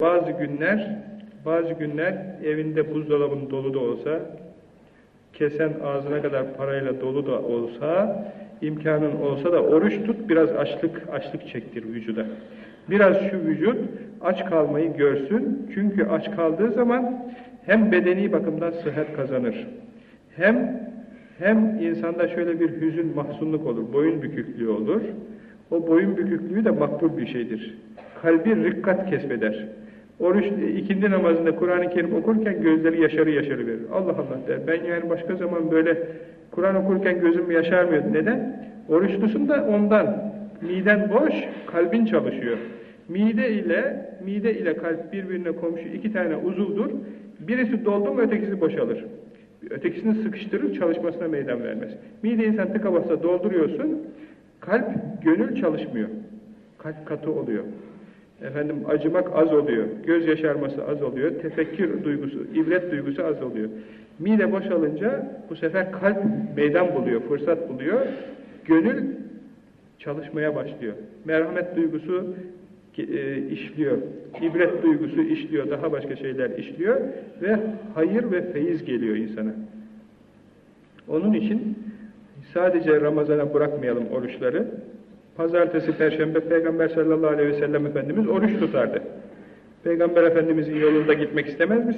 Bazı günler, bazı günler evinde buzdolabın dolu da olsa, kesen ağzına kadar parayla dolu da olsa, imkanın olsa da oruç tut, biraz açlık, açlık çektir vücuda. Biraz şu vücut aç kalmayı görsün. Çünkü aç kaldığı zaman hem bedeni bakımdan sıhhat kazanır. Hem hem insanda şöyle bir hüzün, mahzunluk olur, boyun büküklüğü olur. O boyun büküklüğü de makbul bir şeydir. Kalbi rikkat kesbeder. Oruç ikindi namazında Kur'an-ı Kerim okurken gözleri yaşarı yaşarı verir. Allah Allah der. Ben yani başka zaman böyle Kur'an okurken gözüm yaşarmıyor. Neden? Oruçlusun da ondan. Miden boş, kalbin çalışıyor. Mide ile mide ile kalp birbirine komşu iki tane uzuvdur. Birisi doldu mu ötekisi boşalır. Ötekisini sıkıştırır, çalışmasına meydan vermez. Mide insan tıka basa dolduruyorsun, kalp, gönül çalışmıyor. Kalp katı oluyor. Efendim acımak az oluyor, göz yaşarması az oluyor, tefekkür duygusu, ibret duygusu az oluyor. Mide boşalınca bu sefer kalp meydan buluyor, fırsat buluyor. Gönül çalışmaya başlıyor. Merhamet duygusu e, işliyor, ibret duygusu işliyor, daha başka şeyler işliyor ve hayır ve feyiz geliyor insana. Onun için sadece Ramazan'a bırakmayalım oruçları. Pazartesi, Perşembe Peygamber sallallahu aleyhi ve sellem Efendimiz oruç tutardı. Peygamber Efendimizin yolunda gitmek istemez misiniz?